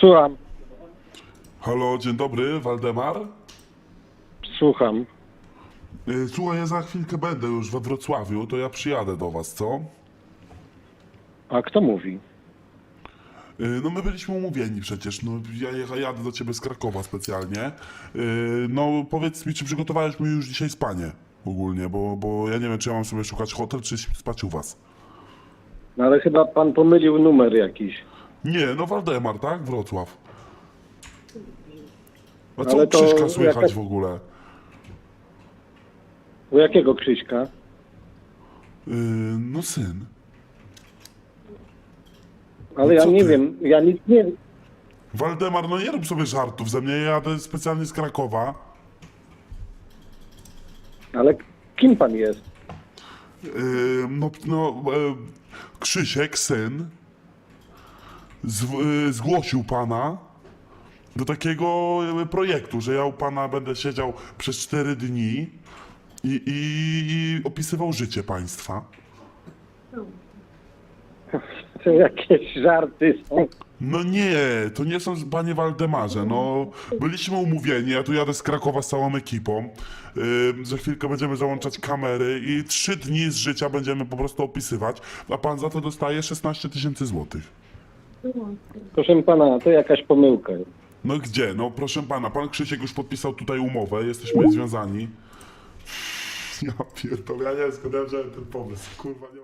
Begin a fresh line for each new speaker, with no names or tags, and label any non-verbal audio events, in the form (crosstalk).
Słucham,
Halo, dzień dobry, Waldemar.
słucham.
Y, Słuchaj, ja za chwilkę będę już we Wrocławiu, to ja przyjadę do was, co?
A kto mówi?
Y, No my byliśmy umówieni przecież, no ja jecha- jadę do ciebie z Krakowa specjalnie. Y, No powiedz mi, czy przygotowałeś mi już dzisiaj spanie ogólnie, bo, bo ja nie wiem, czy ja mam sobie szukać hotel, czy spać u was.
No ale chyba pan pomylił numer jakiś.
Nie, no Waldemar, tak? Wrocław. A co
Ale
u
to
Krzyśka słychać
jaka-
w ogóle?
U jakiego Krzyśka?
Y, No syn.
Ale ja
co
nie
ty?
wiem, ja nic nie wiem.
Waldemar, no nie rób sobie żartów ze mnie, ja jadę specjalnie z Krakowa.
Ale kim pan jest?
Yy, no, no e, Krzysiek, syn, z, y, zgłosił pana do takiego e, projektu, że ja u pana będę siedział przez 4 dni i, i, i opisywał życie państwa. (laughs)
To jakieś żarty są.
No nie, to nie są panie Waldemarze, no byliśmy umówieni, ja tu jadę z Krakowa z całą ekipą, yy, za chwilkę będziemy załączać kamery i trzy dni z życia będziemy po prostu opisywać, a pan za to dostaje 16 tysięcy złotych.
Proszę pana, to jakaś pomyłka.
No gdzie? No proszę pana, pan Krzysiek już podpisał tutaj umowę, jesteśmy związani. (laughs) Ja pierdolę, ja nie wziąłem ten pomysł, kurwa nie